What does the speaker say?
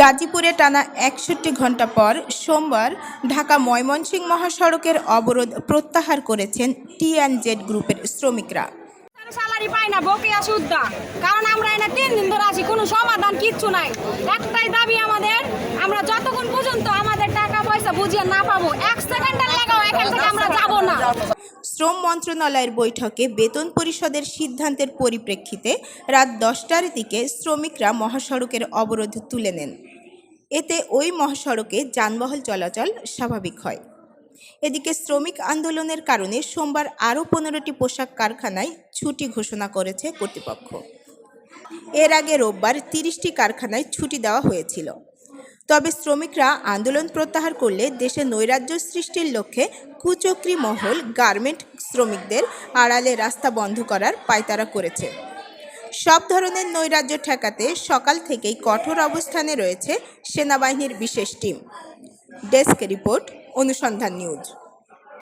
গাজীপুরে টানা একষট্টি ঘণ্টা পর সোমবার ঢাকা ময়মনসিংহ মহাসড়কের অবরোধ প্রত্যাহার করেছেন টি জেড গ্রুপের শ্রমিকরা। স্যালারি পাই না বকেয়া সুদ্ধা কারণ আমরা এনে তিন দিন ধরে আছি, কোনো সমাধান কিচ্ছু নাই। একটাই দাবি আমাদের, আমরা যতক্ষণ পর্যন্ত আমাদের টাকা পয়সা বুঝিয়ে না পাবো, এক সেকেন্ডের লাগাও এখান থেকে আমরা যাব না। শ্রম মন্ত্রণালয়ের বৈঠকে বেতন পরিষদের সিদ্ধান্তের পরিপ্রেক্ষিতে রাত দশটার দিকে শ্রমিকরা মহাসড়কের অবরোধ তুলে নেন। এতে ওই মহাসড়কে যানবাহন চলাচল স্বাভাবিক হয়। এদিকে শ্রমিক আন্দোলনের কারণে সোমবার আরও পনেরোটি পোশাক কারখানায় ছুটি ঘোষণা করেছে কর্তৃপক্ষ। এর আগে রোববার তিরিশটি কারখানায় ছুটি দেওয়া হয়েছিল। তবে শ্রমিকরা আন্দোলন প্রত্যাহার করলে দেশে নৈরাজ্য সৃষ্টির লক্ষ্যে কুচক্রী মহল গার্মেন্ট শ্রমিকদের আড়ালে রাস্তা বন্ধ করার পায়তারা করেছে। সব ধরনের নৈরাজ্য ঠেকাতে সকাল থেকেই কঠোর অবস্থানে রয়েছে সেনাবাহিনীর বিশেষ টিম। ডেস্ক রিপোর্ট, অনুসন্ধান নিউজ।